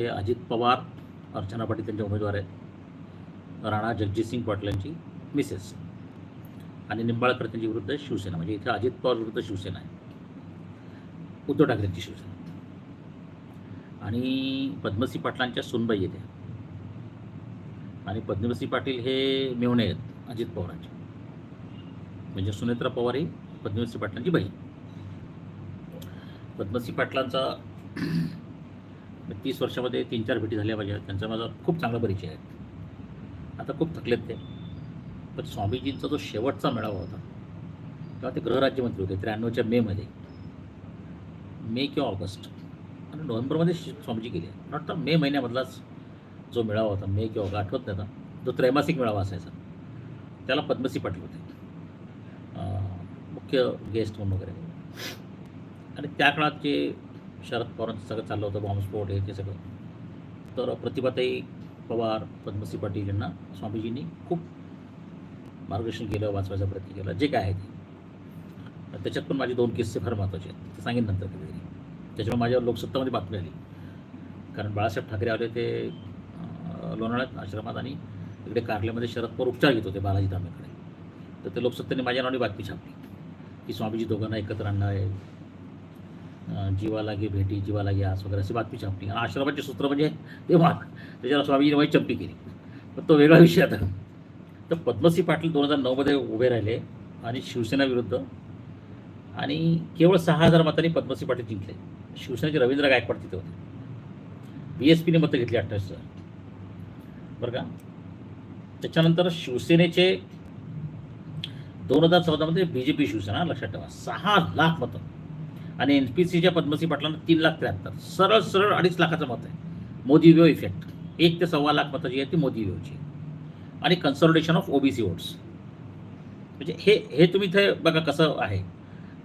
हे अजित पवार अर्चना पाटील त्यांचे उमेदवार आहेत. राणा जगजितसिंग पाटील यांची मिसेस आणि निंबाळकर त्यांची विरुद्ध शिवसेना म्हणजे इथे अजित पवार विरुद्ध शिवसेना आहे. उद्धव ठाकरेंची शिवसेना. आणि पद्मसिंह पाटलांच्या सुनबाई येते आणि पद्मसिंह पाटील हे मेवणे आहेत अजित पवारांचे. म्हणजे सुनेत्रा पवार ही पद्मसिंह पाटलांची बहीण. पद्मसिंह पाटलांचा तीस वर्षामध्ये तीन चार भेटी झाल्या पाहिजे त्यांचा माझा खूप चांगला परिचय आहे. आता खूप थकलेत ते. पण स्वामीजींचा जो शेवटचा मेळावा होता तेव्हा ते गृहराज्यमंत्री होते त्र्याण्णवच्या मेमध्ये मे किंवा ऑगस्ट. आणि नोव्हेंबरमध्ये स्वामीजी गेले. वाटतं मे महिन्यामधलाच जो मेळावा होता मे किंवा ऑगस्ट आठवत नाही आता. जो त्रैमासिक मेळावा असायचा. त्याला पद्मसी पाटील होते. मुख्य गेस्ट म्हणून वगैरे. आणि त्या काळात जे शरद पवारांचं सगळं चाललं होतं बॉम्बस्फोट हे ते सगळं. तर प्रतिभाताई पवार पद्मसिंह पाटील यांना स्वामीजींनी खूप मार्गदर्शन केलं वाचवायचा प्रयत्न केला जे काय आहे ते. त्याच्यात पण माझे दोन किस्से फार महत्त्वाचे आहेत. ते सांगेन नंतर कधीतरी. त्याच्यामुळे माझ्या लोकसत्तामध्ये बातमी आली. कारण बाळासाहेब ठाकरे आले ते लोणाळ्यात आश्रमात आणि इकडे कार्यालयामध्ये शरद पवार उपचार घेत होते बालाजी धामेकडे तर ते लोकसत्तेने माझ्या नावाने बातमी छापली. की स्वामीजी दोघांना एकत्र आणणार आहे. जीवा लागे भेटी जीवा लागे आस वगैरे अशी बातमी छापली. आणि आश्रमाचे सूत्र म्हणजे ते वाघ. त्याच्यावर स्वामीजीने माझी चंपी केली. पण तो वेगळा विषय आता. तर पद्मसिंह पाटील दोन हजार नऊमध्ये उभे राहिले आणि शिवसेना विरुद्ध. आणि केवळ सहा हजार मतांनी पद्मसिंह पाटील जिंकले. शिवसेनेचे रवींद्र गायकवाड तिथे होते. बी एस पीने मतं घेतली अठ्ठावीस हजार. बरं का? त्याच्यानंतर शिवसेनेचे दोन हजार चौदामध्ये बी जे पी शिवसेना लक्षात ठेवा. सहा लाख मतं. आणि एन पी सीच्या पद्मसिंह पाटलांना तीन लाख त्र्याहत्तर. सरळ सरळ अडीच लाखाचं मत आहे. मोदी वेव इफेक्ट एक ते सव्वा लाख मतं जी आहे ती मोदी वेवची आणि कन्सॉलिडेशन ऑफ ओबीसी वोट्स म्हणजे हे हे तुम्ही इथे बघा कसं आहे.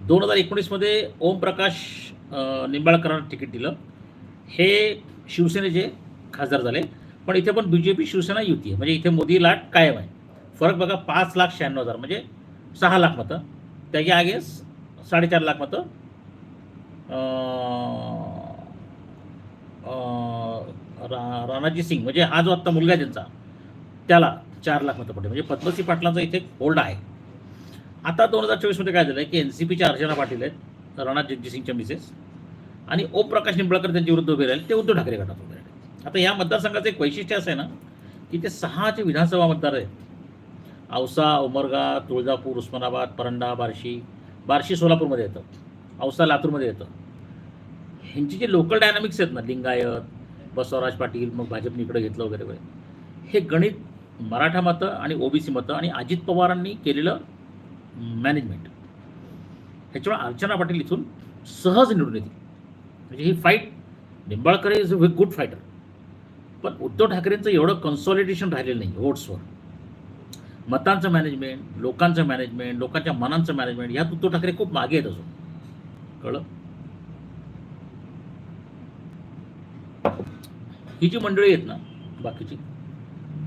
दोन हजार एकोणीसमध्ये ओमप्रकाश निंबाळकरांना तिकीट दिलं. हे शिवसेनेचे खासदार झाले. पण इथे पण बी जे पी शिवसेना युती आहे. म्हणजे इथे मोदी लाट कायम आहे. फरक बघा पाच लाख शहाण्णव हजार म्हणजे सहा लाख मतं. त्याच्या आगे साडेचार लाख मतं. रा राणाजी सिंग म्हणजे हा जो आत्ता मुलगा आहे त्यांचा त्याला चार लाख मतं पडले. म्हणजे पद्मसिंह पाटलांचा इथे होल्ड आहे. आता दोन हजार चोवीसमध्ये काय झालं आहे की एन सी पीच्या अर्चना पाटील आहेत राणा सिंगच्या मिसेस आणि ओमप्रकाश निंबळकर त्यांच्या विरुद्ध उभे राहिले ते उद्धव ठाकरे गटात उभे राहिले. आता या मतदारसंघाचं एक वैशिष्ट्य असं आहे ना की ते सहाचे विधानसभा मतदार आहेत. औसा उमरगा तुळजापूर उस्मानाबाद परंडा बार्शी बार्शी सोलापूरमध्ये येतात. औसा लातूरमध्ये येतं. ह्यांची जे लोकल डायनामिक्स आहेत ना लिंगायत बसवराज पाटील मग भाजपने इकडे घेतलं वगैरे वगैरे हे गणित मराठा मतं आणि ओबीसी मतं आणि अजित पवारांनी केलेलं मॅनेजमेंट ह्याच्यामुळे अर्चना पाटील इथून सहज निवडून येतील. म्हणजे ही fight Nimbalkar is a good fighter पण उद्धव ठाकरेंचं एवढं कन्सॉलिडेशन राहिलेलं नाही वोट्सवर मतांचं मॅनेजमेंट लोकांचं मॅनेजमेंट लोकांच्या मनांचं मॅनेजमेंट ह्यात उद्धव ठाकरे खूप मागे आहेत अजून. कळलं? ही जी मंडळी आहेत ना बाकीची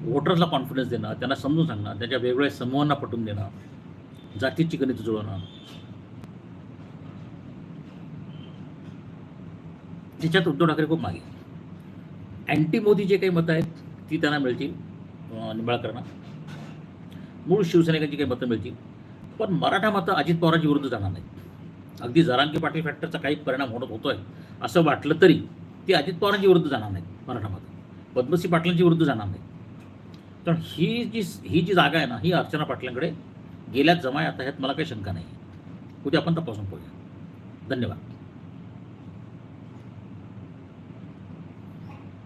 वोटर्सला कॉन्फिडन्स देणं त्यांना समजून सांगणं त्यांच्या वेगवेगळ्या समूहांना पटवून देणं जातीची गणित जुळवणं त्याच्यात उद्धव ठाकरे खूप मागे अँटी मोदी जे काही मतं आहेत ती त्यांना मिळतील निंबाळकरांना मूळ शिवसैनिकांची काही मतं मिळतील पण मराठा मतं अजित पवारांच्या विरुद्ध जाणार नाहीत. अगदी जरांगी पाटील फॅक्टरचा काही परिणाम होत होतोय असं वाटलं तरी ती अजित पवारांच्या विरुद्ध जाणार नाहीत मराठामध्ये. मतं पद्मसिंह पाटलांच्या विरुद्ध जाणार नाहीत. कारण ही जी ही जी जागा आहे ना ही अर्चना पाटलांकडे गेल्यात जमाय आता ह्यात मला काही शंका नाही उद्या आपण तपासून पाहूया. धन्यवाद.